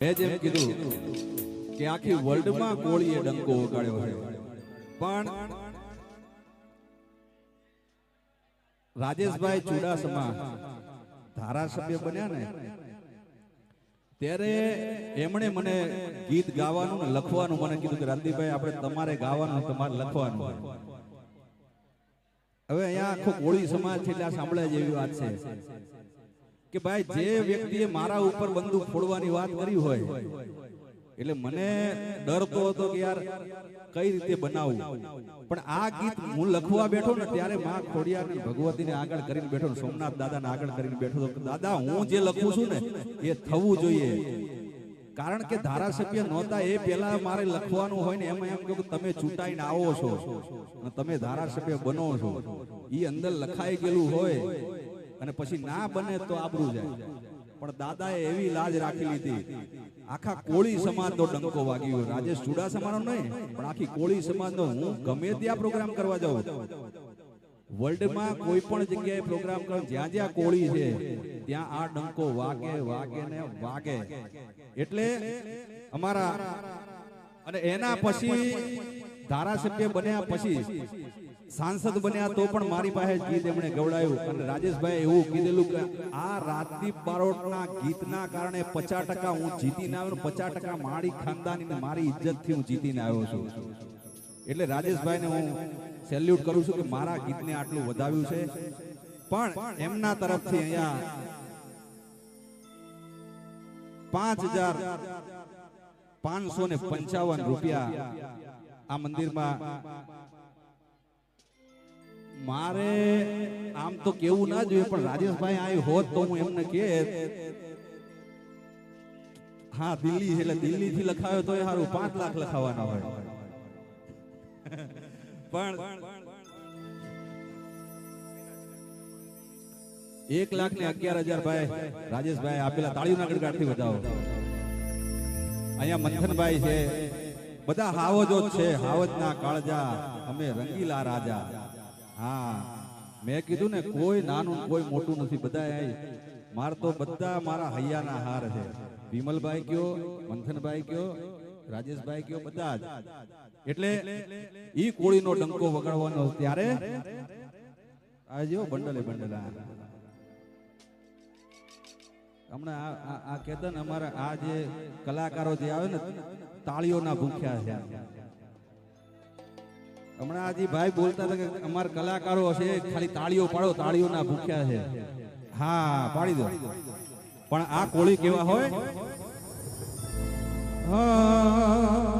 મેં જેમ કીધું કે આખી વર્લ્ડમાં કોળીએ ડંકો વગાડ્યો છે. પણ રાજેશભાઈ ચુડાસમા ધારાસભ્ય બન્યા ને, ત્યારે એમણે મને ગીત ગાવાનું લખવાનું મને કીધું કે રાંદીભાઈ આપણે તમારે ગાવાનું તમારે લખવાનું. હવે અહીંયા આખો કોળી સમાજ છે એટલે આ સાંભળ્યા જેવી વાત છે. કે ભાઈ જે વ્યક્તિએ મારા ઉપર બંદૂક ફોડવાની વાત કરી હોય એટલે મને ડર તો હતો કે યાર કઈ રીતે બનાવું? પણ આ ગીત હું લખવા બેઠો ને ત્યારે માં ખોડિયાર ને ભગવતીને આગળ કરીને બેઠો સોમનાથ સોમનાથ દાદાને આગળ કરીને બેઠો દાદા હું જે લખું છું ને એ થવું જોઈએ. કારણ કે ધારાસભ્ય નહોતા એ પહેલા મારે લખવાનું હોય ને એમાં એમ કે તમે ચૂંટાઈને આવો છો. અને તમે ધારાસભ્ય બનો છો. એ અંદર લખાઈ ગયેલું હોય. અને પછી ના બને તો આબરૂ જાય. પણ દાદાએ એવી લાજ રાખી લીધી. આખા કોળી સમાજનો ડંકો વાગ્યો. રાજેશ ચુડાસમાનો નહીં પણ આખી કોળી સમાજનો હું ગમે ત્યાં પ્રોગ્રામ કરવા જાઉં. વર્લ્ડમાં કોઈ પણ જગ્યાએ પ્રોગ્રામ કરો જ્યાં જ્યાં કોળી છે ત્યાં આ ડંકો વાગે વાગે ને વાગે એટલે અમારા અને એના પછી ધારાસભ્ય બન્યા પછી સાંસદ બન્યા તો પણ મારી પાસે ગીત એમણે ગવડાયું. અને રાજેશભાઈ એવું કીધેલું કે આ રાજદીપ બારોટના ગીતના કારણે પચાસ ટકા હું જીતીને આવ્યો પચાસ ટકા મારી ખાનદાની મારી ઇજ્જતથી હું જીતીને આવ્યો છું. એટલે રાજેશભાઈને હું સેલ્યુટ કરું છું કે મારા ગીતને આટલું વધાવ્યું છે. પણ એમના તરફથી અહીંયા પાંચ હજાર પાંચસો ને પંચાવન રૂપિયા આ મંદિરમાં મારે આમ તો કેવું ના જોઈએ, પણ રાજેશભાઈ આવી હોત તો હું એમને કે. હા, દિલ્હી એટલે દિલ્હી થી લખાયો તો સારું પાંચ લાખ લખાવાના હોય. પણ એક લાખ ને અગિયાર હજાર ભાઈ રાજેશભાઈ આપેલા તાળીઓના ગડગાડથી બતાવો અહીંયા મંથનભાઈ છે. બધા હાવજો જ છે, હાવજના કાળજા. અમે રંગીલા રાજા. હા. મેં કીધું ને કોઈ નાનું કોઈ મોટું નથી. બધા માર તો બધા મારા હૈયાના હાર છે. વિમલભાઈ કયો મંથનભાઈ કયો રાજેશભાઈ કયો બધા જ. એટલે ઈ કોળીનો ડંકો વગાડવાનો ત્યારે આ જો બંડલે બંડલ હમણાં આ આ- કહેતા અમારા આ જે કલાકારો જે આવે ને તાળીઓના ભૂખ્યા છે. હમણાં આજે ભાઈ બોલતા હતા કે અમારા કલાકારો છે ખાલી તાળીઓ પાડો, તાળીઓના ભૂખ્યા છે. હા, પાડી દો. પણ આ કોળી કેવા હોય? હા.